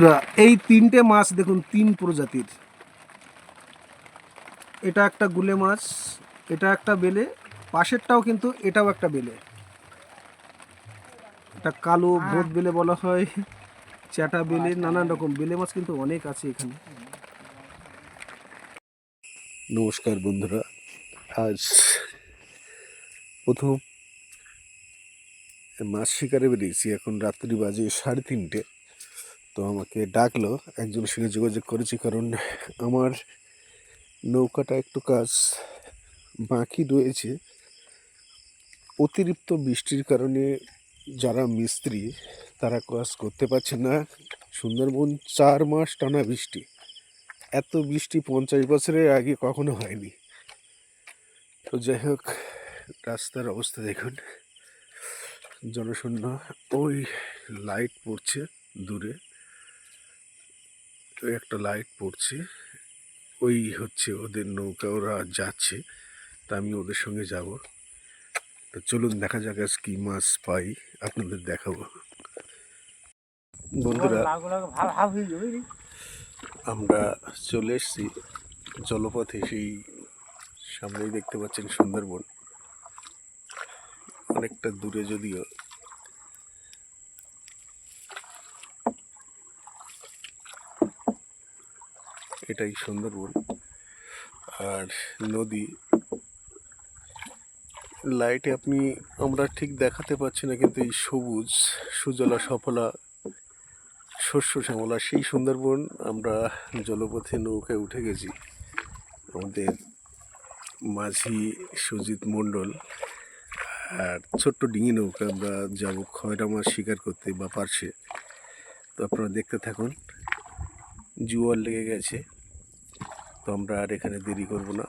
বন্ধুরা, এই তিনটে মাছ দেখুন তিন প্রজাতির। এটা একটা গুলে মাছ এটা একটা বেলে পাশেরটাও কিন্তু এটাও একটা বেলে। এটা কালো ভোট বেলে বলা হয় চ্যাটা বেলে নানান রকম বেলে মাছ কিন্তু অনেক আছে এখানে। নমস্কার বন্ধুরা আজ প্রথম মাছ শিকারে বেরিয়েছি এখন রাত্রি বাজে সাড়ে তিনটে। তো আমাকে ডাকলো একজনের সঙ্গে যোগাযোগ করেছি কারণ আমার নৌকাটা একটু কাজ বাকি রয়েছে। অতিরিক্ত বৃষ্টির কারণে যারা মিস্ত্রি, তারা কাজ করতে পারছে না। সুন্দরবন চার মাস টানা বৃষ্টি। এত বৃষ্টি পঞ্চাশ বছরের আগে কখনো হয়নি। তো যাই হোক, রাস্তার অবস্থা দেখুন। জনশূন্য, ওই লাইট পড়ছে দূরে। ওই একটা লাইট পড়ছে। ওই হচ্ছে ওদের নৌকা, ওরা যাচ্ছে, তা আমি ওদের সঙ্গে যাব। তো চলুন, দেখা যাক আজ কি মাছ পাই, আপনাদের দেখাবো। বন্ধুরা, আমরা চলে এসেছি জলপথে, সেই সামনেই দেখতে পাচ্ছেন সুন্দরবন। অনেকটা দূরে যদিও এটাই সুন্দরবন। আর নদী। লাইটে আপনি, আমরা ঠিক দেখাতে পাচ্ছি না কিন্তু এই সবুজ, সুজলা, সফলা, শস্য, শ্যামলা, সেই সুন্দরবন আমরা জলপথে নৌকায় উঠে গেছি। আমাদের মাঝি সুজিত মণ্ডল আর ছোট্ট ডিঙি নৌকা আমরা যাব খয়রা মাছ শিকার করতে বা পারছে তো আপনারা দেখতে থাকুন, জুয়ার লেগে গেছে। তো আমরা আর এখানে দেরি করব না।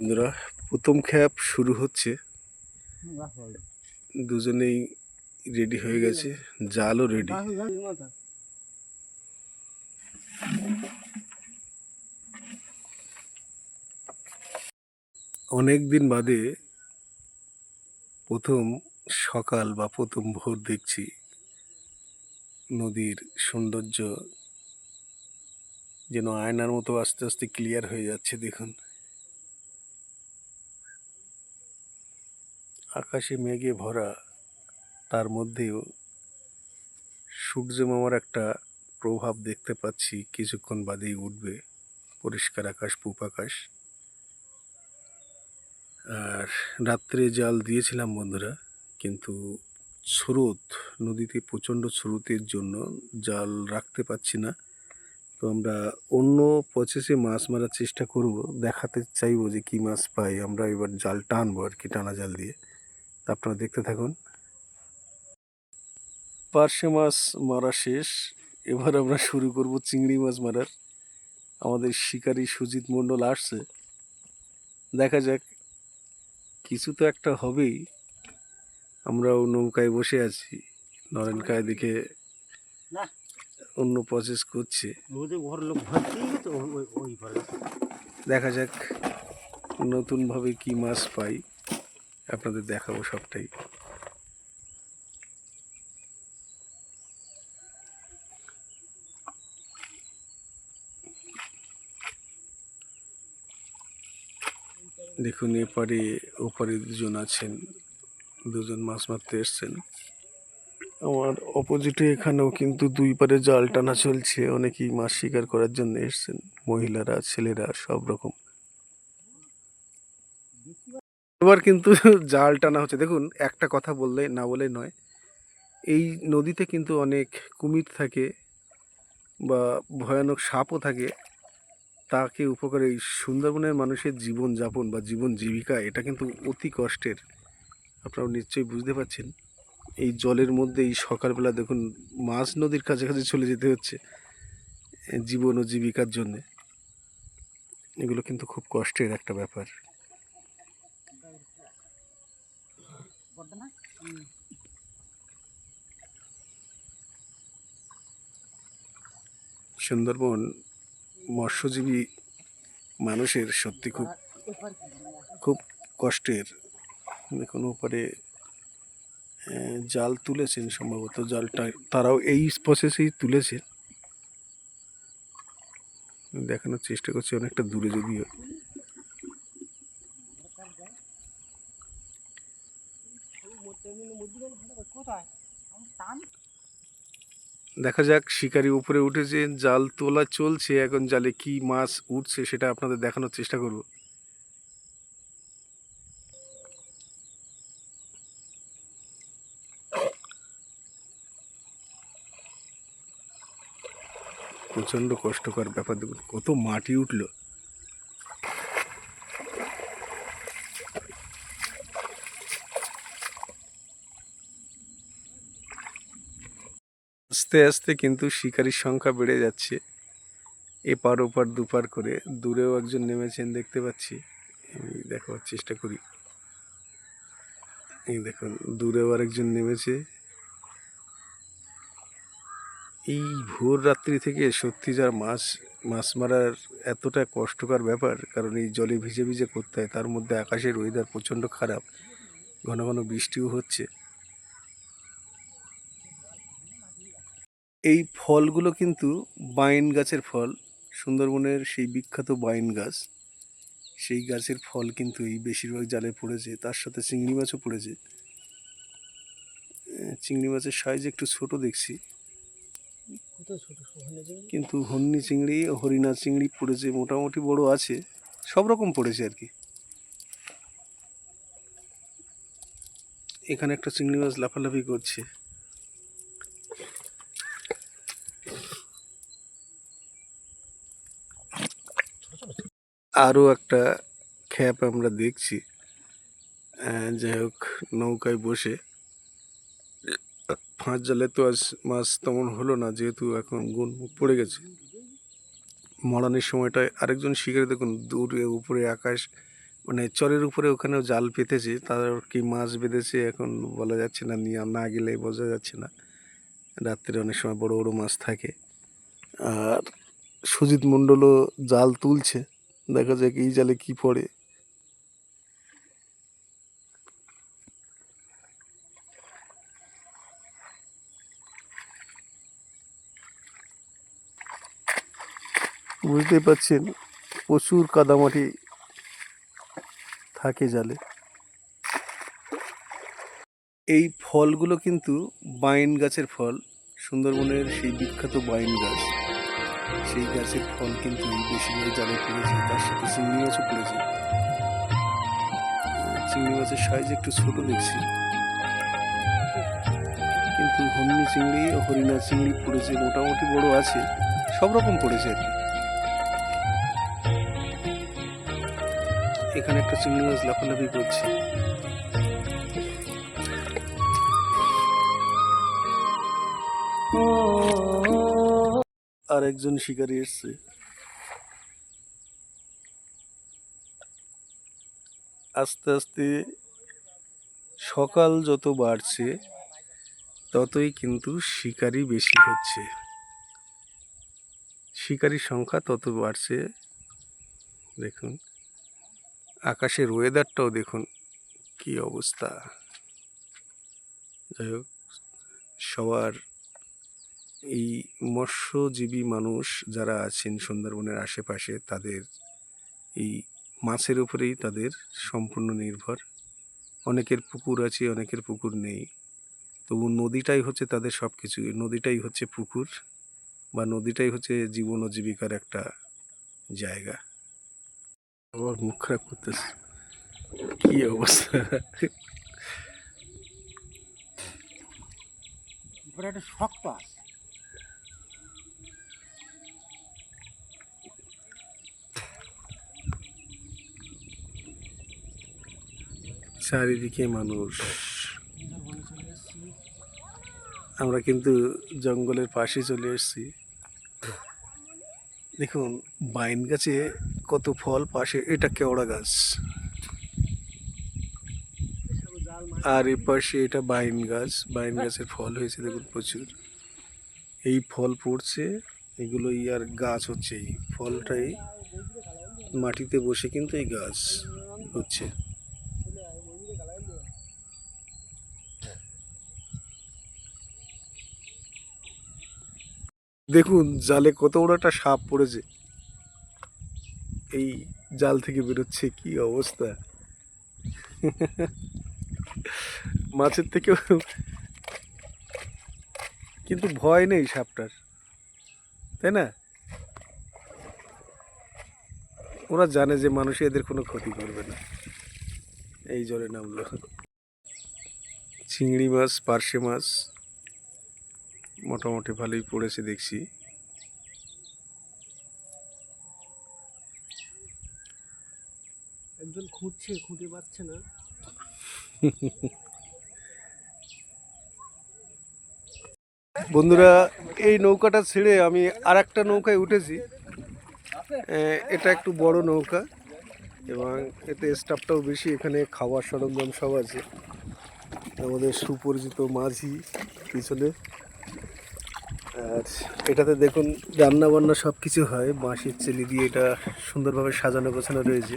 বন্ধুরা, প্রথম খ্যাপ শুরু হচ্ছে। দুজনেই রেডি হয়ে গেছে। জালও রেডি অনেক দিন বাদে প্রথম সকাল বা প্রথম ভোর দেখছি নদীর সৌন্দর্য যেন আয়নার মতো আস্তে আস্তে ক্লিয়ার হয়ে যাচ্ছে, দেখুন। আকাশে মেঘে ভরা, তার মধ্যেও সূর্য মামার একটা প্রভাব দেখতে পাচ্ছি। কিছুক্ষণ বাদেই উঠবে পরিষ্কার আকাশ পূপ আকাশ। আর রাত্রে জাল দিয়েছিলাম বন্ধুরা, কিন্তু স্রোত, নদীতে প্রচণ্ড স্রোতের জন্য জাল রাখতে পারছি না। তো আমরা অন্য প্রসেসে মাছ মারার চেষ্টা করব, দেখাতে চাইব যে কী মাছ পাই। আমরা এবার জাল টানবো আর কি, টানা জাল দিয়ে। তা আপনারা দেখতে থাকুন। পার্শে মাছ মারা শেষ। এবার আমরা শুরু করব চিংড়ি মাছ মারার। আমাদের শিকারী সুজিত মণ্ডল আসছে। দেখা যাক, কিছু তো একটা হবেই। আমরাও নৌকায় বসে আছি। নরেনকায় দেখে না। অন্য প্রসেস করছে। দেখা যাক নতুনভাবে কি মাছ পাই। আপনাদের দেখাবো সবটাই। দেখুন এপারে ওপারে দুজন আছেন দুজন মাছ মারতে এসছেন। আমার অপোজিটে এখানেও কিন্তু দুই পারে জাল টানা চলছে। অনেকেই মাছ শিকার করার জন্য এসছেন। মহিলারা, ছেলেরা, সব রকম। এবার কিন্তু জাল টানা হচ্ছে। দেখুন, একটা কথা বললে, না বলে নয়। এই নদীতে কিন্তু অনেক কুমির থাকে বা ভয়ানক সাপও থাকে। তাকে উপকারে এই সুন্দরবনের মানুষের জীবন যাপন বা জীবন জীবিকা, এটা কিন্তু অতি কষ্টের। আপনারা নিশ্চয়ই বুঝতে পারছেন। এই জলের মধ্যে এই সকালবেলা দেখুন মাছ নদীর কাছাকাছি চলে যেতে হচ্ছে জীবন ও জীবিকার জন্যে। এগুলো কিন্তু খুব কষ্টের একটা ব্যাপার। সুন্দরবন মৎস্যজীবী মানুষের সত্যি খুব খুব কষ্টের। ওপারে আহ, জাল তুলেছেন সম্ভবত জালটা তারাও এই প্রসেসেই তুলেছে দেখানোর চেষ্টা করছি অনেকটা দূরে যদিও। দেখা যাক, শিকারি উপরে উঠেছে জাল তোলা চলছে, এখন জালে কি মাছ উঠছে সেটা আপনাদের দেখানোর চেষ্টা করব। প্রচণ্ড কষ্টকর ব্যাপার দেখুন, কত মাটি উঠল। আস্তে আস্তে কিন্তু শিকারির সংখ্যা বেড়ে যাচ্ছে। এপার ওপার দুপার করে দূরেও একজন নেমেছেন দেখতে পাচ্ছি। আমি দেখাবার চেষ্টা করি। এই দেখুন, দূরেও আরেকজন নেমেছে। এই ভোর রাত্রি থেকে সত্যি যার মাছ মাছ মারার এতটা কষ্টকর ব্যাপার, কারণ এই জলে ভিজে ভিজে করতে হয়, তার মধ্যে আকাশের ওয়েদার প্রচণ্ড খারাপ, ঘন ঘন বৃষ্টিও হচ্ছে। এই ফলগুলো কিন্তু বাইন গাছের ফল, সুন্দরবনের সেই বিখ্যাত বাইন গাছ। সেই গাছের ফল কিন্তু এই বেশিরভাগ জালে পড়েছে, তার সাথে চিংড়ি মাছও পড়েছে। চিংড়ি মাছের সাইজ একটু ছোট দেখছি। কিন্তু হন্নি চিংড়ি হরিণা চিংড়ি পড়েছে, মোটামুটি বড় আছে। সব রকম পড়েছে আর কি। এখানে একটা চিংড়ি মাছ লাফালাফি করছে। আরও একটা খ্যাপ আমরা দেখছি। যাই হোক, নৌকায় বসে ফাঁস জালে তো আজ মাছ তেমন হলো না, যেহেতু এখন গুণ পড়ে গেছে। মরানোর সময়টায় আরেকজন শিকারি দেখুন, দূরে উপরে আকাশ মানে চরের উপরে ওখানেও জাল পেতেছে তাদের কি মাছ বেঁধেছে এখন বলা যাচ্ছে না, নিয়ে না গেলে বোঝা যাচ্ছে না। রাত্রে অনেক সময় বড় বড় মাছ থাকে। আর সুজিত মণ্ডলও জাল তুলছে, দেখা যাক এই জালে কি পড়ে। বুঝতেই পারছেন, প্রচুর কাদামাটি থাকে জালে। এই ফলগুলো কিন্তু বাইন গাছের ফল, সুন্দরবনের সেই বিখ্যাত বাইন গাছ। সেই গাছের ফল কিন্তু বেশিরভাগ জালে পড়েছে, তার সাথে চিংড়ি মাছও পড়েছে। চিংড়ি মাছের সাইজ একটু ছোট দেখছি। কিন্তু হন্নি চিংড়ি, হরিণা চিংড়ি পড়েছে, মোটামুটি বড় আছে, সব রকম পড়েছে আর কি। এখানে একটা চিংড়ি মাছ লাফালাফি করছে। আর একজন শিকারী এসছে। আস্তে আস্তে সকাল যত বাড়ছে, ততই কিন্তু শিকারি বেশি হচ্ছে। শিকারির সংখ্যা তত বাড়ছে। দেখুন। আকাশের ওয়েদারটাও দেখুন, কি অবস্থা। যাই হোক, সবার এই মৎস্যজীবী মানুষ যারা আছেন সুন্দরবনের আশেপাশে, তাদের এই মাছের উপরেই তাদের সম্পূর্ণ নির্ভর। অনেকের পুকুর আছে, অনেকের পুকুর নেই। তবু নদীটাই হচ্ছে তাদের সব কিছু নদীটাই হচ্ছে পুকুর বা নদীটাই হচ্ছে জীবন ও জীবিকার একটা জায়গা। আবার মুখ খারাপ করতেছে। কি অবস্থা? একটা শক্ত আছে। চারিদিকে মানুষ। আমরা কিন্তু জঙ্গলের পাশে চলে এসেছি। দেখুন বাইন গাছে কত ফল পাশে, এটা কেওড়া গাছ। আর এ পাশে এটা বাইন গাছ, বাইন গাছের ফল হয়েছে, দেখুন প্রচুর। এই ফল পড়ছে এগুলো আর গাছ হচ্ছে, এই ফলটাই মাটিতে বসে কিন্তু এই গাছ হচ্ছে। দেখুন, জালে কত ওরা একটা সাপ পড়েছে। এই জাল থেকে বেরোচ্ছে কি অবস্থা? মাছের থেকেও কিন্তু ভয় নেই সাপটার, তাই না? ওরা জানে যে মানুষ এদের কোনো ক্ষতি করবে না। এই জলে নামলো। চিংড়ি মাছ, পার্শে মাছ, মোটামুটি ভালোই পড়েছে দেখছি। একজন খুঁজছে, খুঁজে পাচ্ছে না। বন্ধুরা, এই নৌকাটা ছেড়ে আমি আর একটা নৌকায় উঠেছি। এটা একটু বড় নৌকা এবং এতে স্টাফটাও বেশি, এখানে খাবার সরঞ্জাম সব আছে। আমাদের সুপরিচিত মাঝি পিছনে। আর এটাতে দেখুন রান্না বান্না সব কিছু হয়। বাঁশের চেলি দিয়ে এটা সুন্দরভাবে সাজানো গোছানো রয়েছে।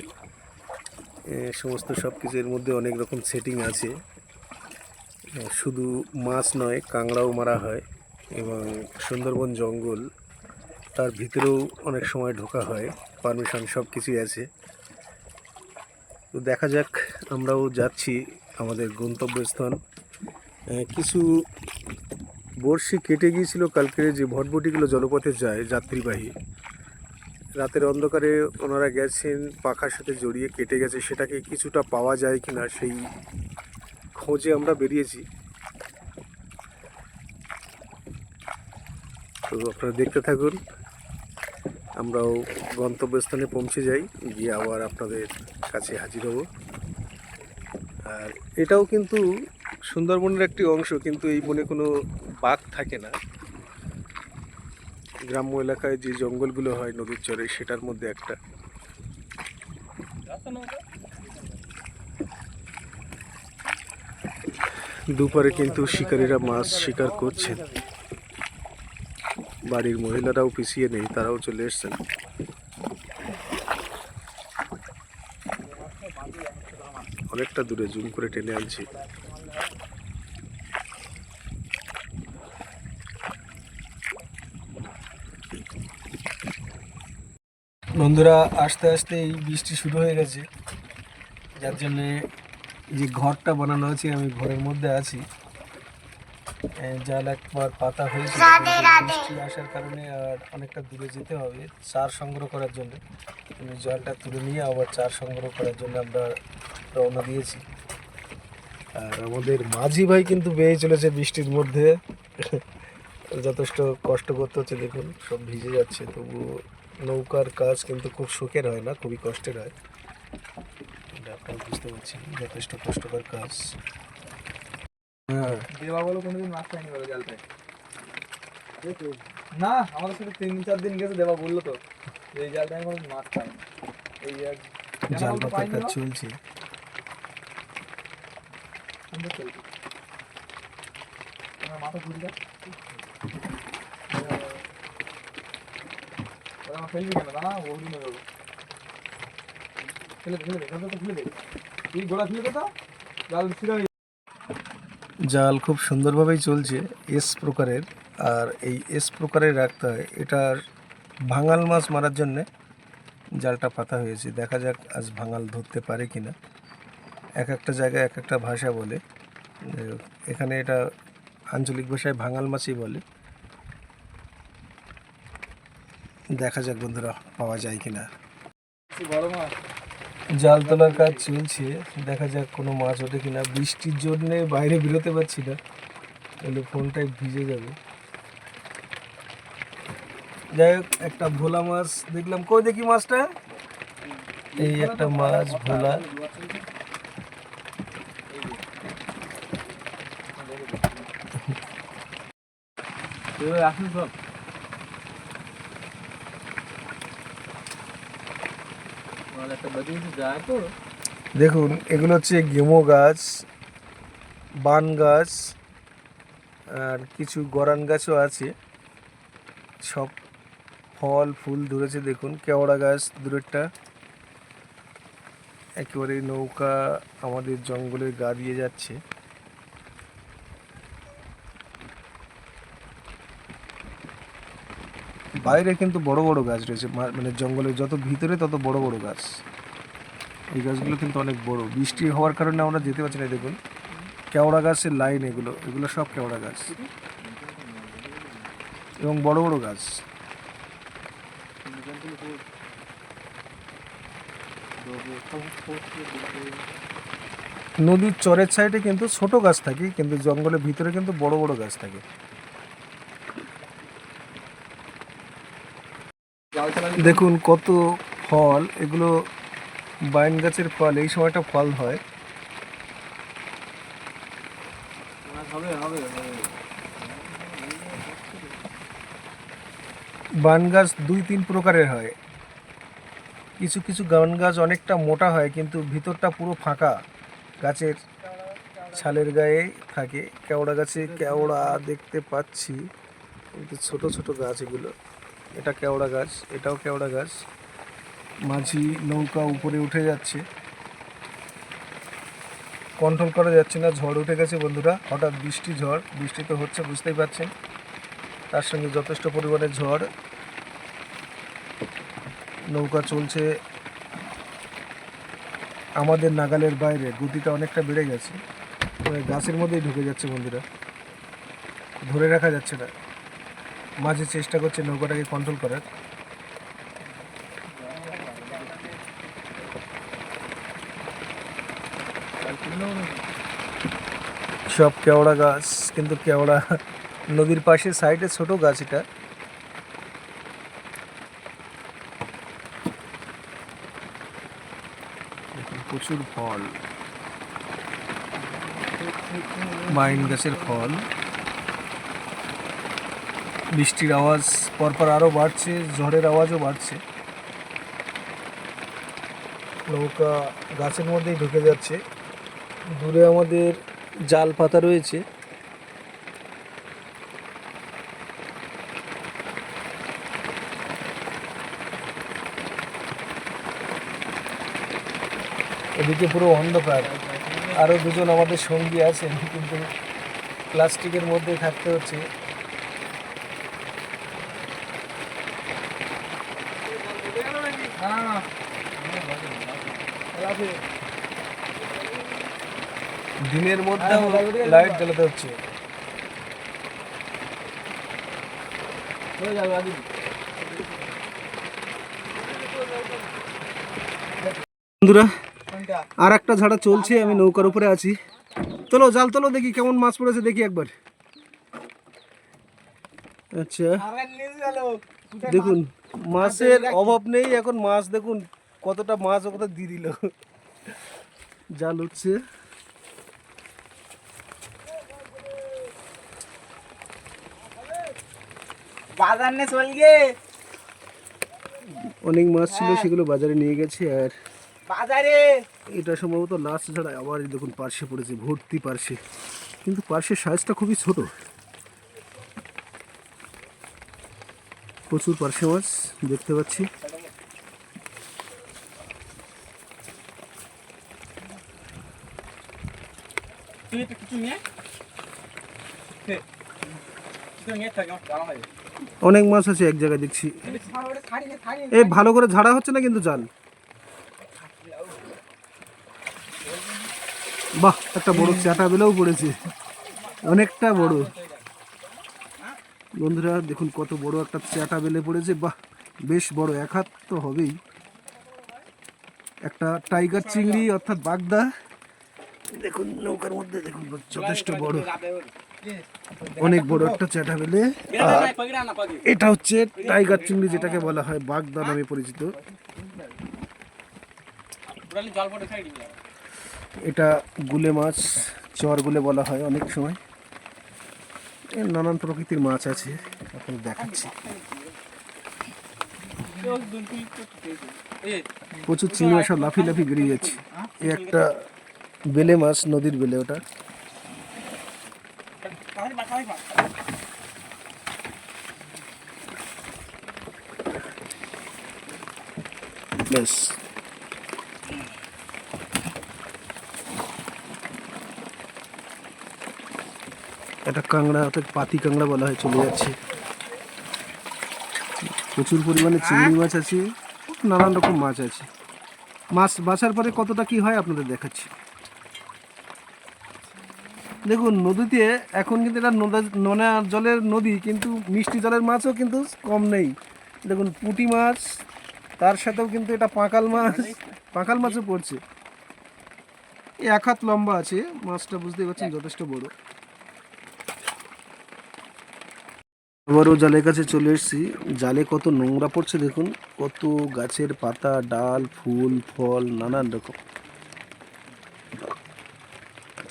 সমস্ত সব কিছু এর মধ্যে অনেক রকম সেটিং আছে। শুধু মাছ নয়, কাঁকড়াও মারা হয় এবং সুন্দরবন জঙ্গল, তার ভিতরেও অনেক সময় ঢোকা হয় পারমিশন সব কিছুই আছে। তো দেখা যাক, আমরাও যাচ্ছি আমাদের গন্তব্যস্থান কিছু বড়শি কেটে গিয়েছিল কালকে যে ভটভটিগুলো জলপথে যায় যাত্রীবাহী। রাতের অন্ধকারে ওনারা গেছেন, পাখার সাথে জড়িয়ে কেটে গেছে, সেটাকে কিছুটা পাওয়া যায় কি না সেই খোঁজে আমরা বেরিয়েছি। তো আপনারা দেখতে থাকুন, আমরাও গন্তব্যস্থানে পৌঁছে যাই, গিয়ে আবার আপনাদের কাছে হাজির হব। আর এটাও কিন্তু সুন্দরবনের একটি অংশ, কিন্তু এই বনে কোনো বাঘ থাকে না। গ্রাম্য এলাকায় যে জঙ্গলগুলো হয় নদীর চরে, সেটার মধ্যে একটা। দুপারে কিন্তু শিকারীরা মাছ শিকার করছেন। বাড়ির মহিলারাও পিছিয়ে নেই, তারাও চলে এসছেন। অনেকটা দূরে জুম করে টেনে আনছি। বন্ধুরা আস্তে আস্তে এই বৃষ্টি শুরু হয়ে গেছে। যার জন্যে যে ঘরটা বানানো আছে আমি ঘরের মধ্যে আছি। জাল একবার পাতা হয়েছে বৃষ্টি আসার কারণে আর অনেকটা দূরে যেতে হবে চার সংগ্রহ করার জন্য। আমি জলটা তুলে নিয়ে আবার চার সংগ্রহ করার জন্য আমরা রওনা দিয়েছি। আর আমাদের মাঝি ভাই কিন্তু বেয়ে চলেছে বৃষ্টির মধ্যে। যথেষ্ট কষ্ট করতে হচ্ছে দেখুন সব ভিজে যাচ্ছে তবু নৌকার কাজ কিন্তু খুব সুখের হয় না খুবই কষ্টের হয়। এটা আপনারা বুঝতে পারছেন যথেষ্ট কষ্টকর কাজ। হ্যাঁ। দেবা বলো কোনোদিন মাছ পাইনি বলো জালটায় না আমাদের সাথে তিন চার দিন গেছে দেবা বলল তো এই জালটায় কোনো মাছ পাইনি এই এক জাল পাতার কাজ চলছে। মাথা ঘুরে যাচ্ছে। ওরা আমার জাল জাল খুব সুন্দরভাবেই চলছে এস প্রকারের, আর এই এস প্রকারের রাখতে হয় এটার ভাঙাল মাছ মারার জন্যে জালটা পাতা হয়েছে। দেখা যাক আজ ভাঙাল ধরতে পারে কিনা। এক একটা জায়গায় এক একটা ভাষা বলে। এখানে এটা আঞ্চলিক ভাষায় ভাঙাল মাছই বলে। দেখা যাক বন্ধুরা পাওয়া যায় কিনা। জাল তোলার কাজ চলছে দেখা যাক কোনো মাছ ওঠে কিনা। বৃষ্টির জন্য বাইরে বেরোতে পারছি না তাহলে ফোনটাই ভিজে যাবে। যাই হোক একটা ভোলা মাছ দেখলাম। কই দেখি মাছটা? এই একটা মাছ ভোলা। আসুন সব একটা বেদিন যায় তো দেখুন, এগুলো হচ্ছে গেমো গাছ, বান গাছ, আর কিছু গরান গাছও আছে। সব ফল, ফুল ধরেছে, দেখুন, কেওড়া গাছ দূরেরটা। একেবারে নৌকা আমাদের জঙ্গলের গা দিয়ে যাচ্ছে। বাইরে কিন্তু বড় বড় গাছ রয়েছে মানে জঙ্গলের যত ভিতরে তত বড় বড় গাছ। এই গাছগুলো কিন্তু অনেক বড়। বৃষ্টি হওয়ার কারণে আমরা যেতে পারছি না দেখুন। কেওড়া গাছের লাইন এগুলো এগুলো সব কেওড়া গাছ। এবং বড় বড় গাছ। নদীর চরের সাইডে কিন্তু ছোট গাছ থাকে, কিন্তু জঙ্গলের ভিতরে কিন্তু বড় বড় গাছ থাকে জাল চালালে দেখুন কত ফল এগুলো বাইন গাছের ফল এই সময়টা ফল হয়। হবে। বান গাছ দুই তিন প্রকারের হয়। কিছু কিছু গান গাছ অনেকটা মোটা হয় কিন্তু ভিতরটা পুরো ফাঁকা। গাছের ছালের গায়ে থাকে। কেওড়া গাছে কেওড়া দেখতে পাচ্ছি। কিন্তু ছোট ছোট গাছ এগুলো। এটা কেওড়া গাছ, এটাও কেওড়া গাছ। মাঝি নৌকা উপরে উঠে যাচ্ছে। কন্ট্রোল করা যাচ্ছে না, ঝড় উঠে গেছে বন্ধুরা, হঠাৎ বৃষ্টি, ঝড়, বৃষ্টি তো হচ্ছে, বুঝতেই পারছেন। তার সঙ্গে যথেষ্ট পরিমাণে ঝড়। নৌকা চলছে আমাদের নাগালের বাইরে, গতিটা অনেকটা বেড়ে গেছে। গাছের মধ্যেই ঢুকে যাচ্ছে বন্ধুরা। ধরে রাখা যাচ্ছে না। মাঝে চেষ্টা করছে নৌকাটাকে কন্ট্রোল করার। সব কেওড়া গাছ, কিন্তু কেওড়া নদীর পাশে সাইডে ছোট গাছ এটা। প্রচুর ফল। মাইন গাছের ফল। বৃষ্টির আওয়াজ পরপর আরও বাড়ছে, ঝড়ের আওয়াজও বাড়ছে। নৌকা গাছের মধ্যেই ঢুকে যাচ্ছে। দূরে আমাদের জাল পাতা রয়েছে। এদিকে পুরো অন্ধকার। আরও দুজন আমাদের সঙ্গী আছেন, কিন্তু প্লাস্টিকের মধ্যে থাকতে হচ্ছে না না না আছে দিনের মধ্যেও লাইট জ্বালাতে হচ্ছে। বন্ধুরা আর একটা ঝাড়া চলছে আমি নৌকার উপরে আছি। চলো জাল তোলো দেখি কেমন মাছ পড়েছে দেখি একবার। আচ্ছা। দেখুন মাছের অভাব নেই এখন মাছ দেখুন কতটা মাছ ও কোথায় দিয়ে দিল। জাল উঠছে। বাজার নে চল গে। অনেক মাছ ছিল সেগুলো বাজারে নিয়ে গেছে আর বাজারে। এটা সম্ভবত লাস্ট ছাড়া আবার দেখুন পার্শে পড়েছে ভর্তি পার্শে কিন্তু পার্শের সাইজটা খুবই ছোট। প্রচুর পার্শে মাছ দেখতে পাচ্ছি তুই একটু কিছু নিয়ে কিছু নিয়ে থাক আমার জানা হয় অনেক মাছ আছে এক জায়গায় দেখছি। ছাড়ি নে ছাড়ি এ ভালো করে ঝাড়া হচ্ছে না কিন্তু জাল? বাহ একটা বড় চাটা বেলেও পড়েছে। অনেকটা বড়। বন্ধুরা দেখুন কত বড় একটা চাটা বেলে পড়েছে। বাহ বেশ বড় এক হাত তো হবেই। একটা টাইগার চিংড়ি অর্থাৎ বাগদা। দেখুন নৌকার মধ্যে দেখুন যথেষ্ট বড়। অনেক বড় একটা চাটা বেলে আর এটা হচ্ছে টাইগার চিংড়ি যেটাকে বলা হয় বাগদা নামে পরিচিত। এটা গুলে মাছ চর গুলে বলা হয় অনেক সময়। এর নানান প্রকৃতির মাছ আছে এখন দেখাচ্ছি। প্রচুর চিংড়ি মাছ সব লাফি লাফি বেরিয়ে যাচ্ছে। এই একটা বেলে মাছ, নদীর বেলে ওটা। এটা কাংড়া অর্থাৎ পাতি কাংড়া বলা হয়, চলে যাচ্ছে। প্রচুর পরিমাণে চিংড়ি মাছ আছে নানান রকম মাছ আছে। মাছ বাছার পরে কতটা কি হয় আপনাদের দেখাচ্ছি। দেখুন, নদীতে এখন কিন্তু এটা নোনা জলের নদী, কিন্তু মিষ্টি জলের মাছও কিন্তু কম নেই। দেখুন, পুঁটি মাছ, তার সাথেও কিন্তু এটা পাঁকাল মাছ, পাঁকাল মাছও পড়ছে। এক হাত লম্বা আছে, মাছটা বুঝতে পারছেন, যথেষ্ট বড়। আবারও জালের কাছে চলে এসেছি। জালে কত নোংরা পড়ছে, দেখুন, কত গাছের পাতা, ডাল, ফুল, ফল, নানান রকম।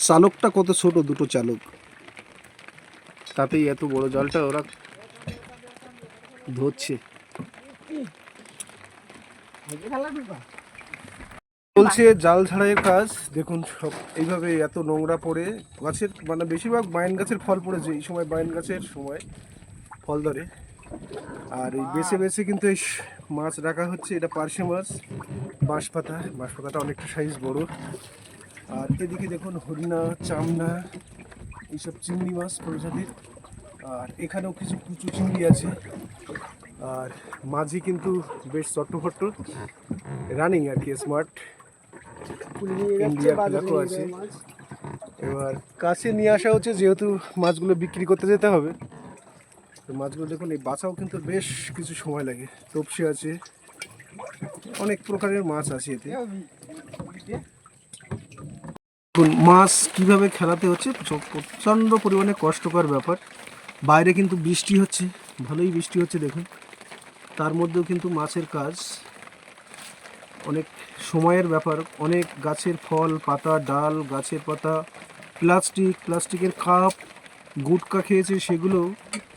চালকটা কত ছোট দুটো চালক? তাতেই এত বড় জালটা ওরা ধরছে। চলছে জাল ঝাড়াইয়ের কাজ। দেখুন সব এইভাবে এত নোংরা পড়ে। গাছের মানে বেশিরভাগ বাইন গাছের ফল পড়েছে। এই সময় বাইন গাছের সময় ফল ধরে। আর এই বেছে বেছে কিন্তু এই মাছ রাখা হচ্ছে। এটা পার্শে মাছ, বাঁশপাতা। বাঁশপাতাটা অনেকটা সাইজ বড়। আর এদিকে দেখুন হরিণা চামনা এইসব চিংড়ি মাছ প্রজাতির। আর এখানেও কিছু কুচু চিংড়ি আছে। আর মাঝি কিন্তু বেশ চট্টফট্ট রানিং আর কি স্মার্ট আছে। এবার কাছে নিয়ে আসা হচ্ছে, যেহেতু মাছগুলো বিক্রি করতে যেতে হবে। তো মাছগুলো দেখুন, এই বাঁচাও কিন্তু বেশ কিছু সময় লাগে। তপসি আছে। অনেক প্রকারের মাছ আছে এতে। মাছ কীভাবে খেলাতে হচ্ছে প্রচণ্ড পরিমাণে কষ্টকর ব্যাপার। বাইরে কিন্তু বৃষ্টি হচ্ছে, ভালোই বৃষ্টি হচ্ছে, দেখুন। তার মধ্যেও কিন্তু মাছের কাজ। অনেক সময়ের ব্যাপার, অনেক গাছের ফল, পাতা, ডাল, গাছের পাতা, প্লাস্টিক, প্লাস্টিকের কাপ, গুটকা খেয়েছে, সেগুলো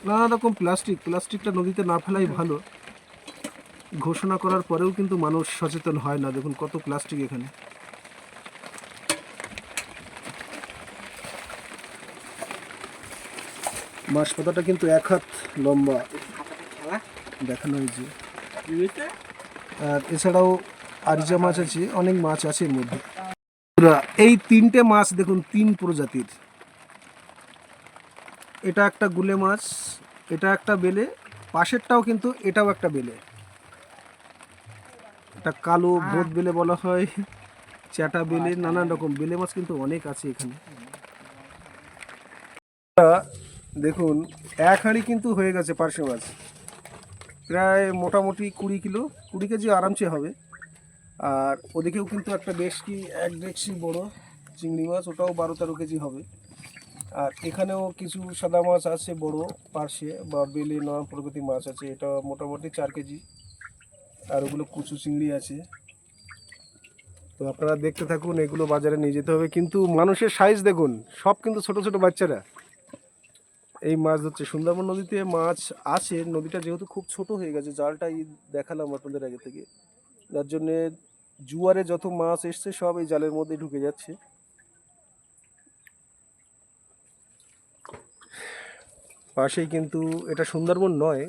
নানা রকম প্লাস্টিক, প্লাস্টিকটা নদীতে না ফেলাই ভালো। ঘোষণা করার পরেও কিন্তু মানুষ সচেতন হয় না, দেখুন কত প্লাস্টিক এখানে। মাছ পাতাটা কিন্তু এক হাত লম্বা। দেখানো হয়েছে। আর এছাড়াও আরিজা মাছ আছে, অনেক মাছ আছে এর মধ্যে। এই তিনটে মাছ দেখুন, তিন প্রজাতির। এটা একটা গুলে মাছ, এটা একটা বেলে, পাশেরটাও কিন্তু এটাও একটা বেলে। এটা কালো ভোট বেলে বলা হয়, চ্যাটা বেলে, নানান রকম বেলে মাছ কিন্তু অনেক আছে এখানে। দেখুন, এক হাঁড়ি কিন্তু হয়ে গেছে পার্শে মাছ। প্রায় মোটামুটি কুড়ি কিলো, কুড়ি কেজি আরামসে হবে। আর ওদিকেও কিন্তু একটা বেশ কি এক ডেকসি বড় চিংড়ি মাছ, ওটাও বারো তেরো কেজি হবে। আর এখানেও কিছু সাদা মাছ আছে বড় পার্শে বা বেলে নরম প্রকৃতি মাছ আছে, এটা মোটামুটি চার কেজি। আর ওগুলো কুচু চিংড়ি আছে। তো আপনারা দেখতে থাকুন, এগুলো বাজারে নিয়ে যেতে হবে। কিন্তু মানুষের সাইজ দেখুন, সব কিন্তু ছোট ছোট বাচ্চারা। এই মাছ ধরছে। সুন্দরবন নদীতে মাছ আছে। নদীটা যেহেতু খুব ছোট হয়ে গেছে জালটাই দেখালাম আপনাদের আগে থেকে। যার জন্যে জুয়ারে যত মাছ এসছে সব এই জালের মধ্যে ঢুকে যাচ্ছে। পাশেই কিন্তু এটা সুন্দরবন নয়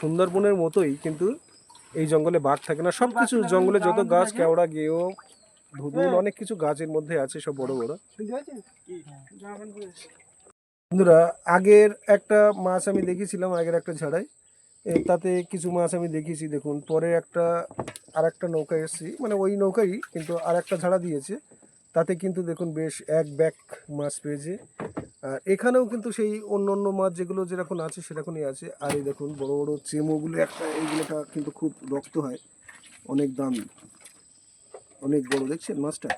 সুন্দরবনের মতোই কিন্তু এই জঙ্গলে বাঘ থাকে না। সব কিছু জঙ্গলে যত গাছ কেওড়া গেও ধুদুল অনেক কিছু গাছের মধ্যে আছে সব বড় বড়। বন্ধুরা, আগের একটা মাছ আমি দেখেছিলাম, আগের একটা ছাড়াই তাতে কিছু মাছ আমি দেখেছি দেখুন। পরে একটা আর একটা নৌকা এসছি। মানে ওই নৌকাই কিন্তু আর একটা ঝাড়া দিয়েছে। তাতে কিন্তু দেখুন বেশ এক ব্যাক মাছ পেয়েছে। আর এখানেও কিন্তু সেই অন্য অন্য মাছ যেগুলো যেরকম আছে, সেরকমই আছে। আর এই দেখুন, বড় বড় চেমোগুলো একটা, এইগুলোটা কিন্তু খুব রক্ত হয়। অনেক দাম। অনেক বড়, দেখছেন মাছটা?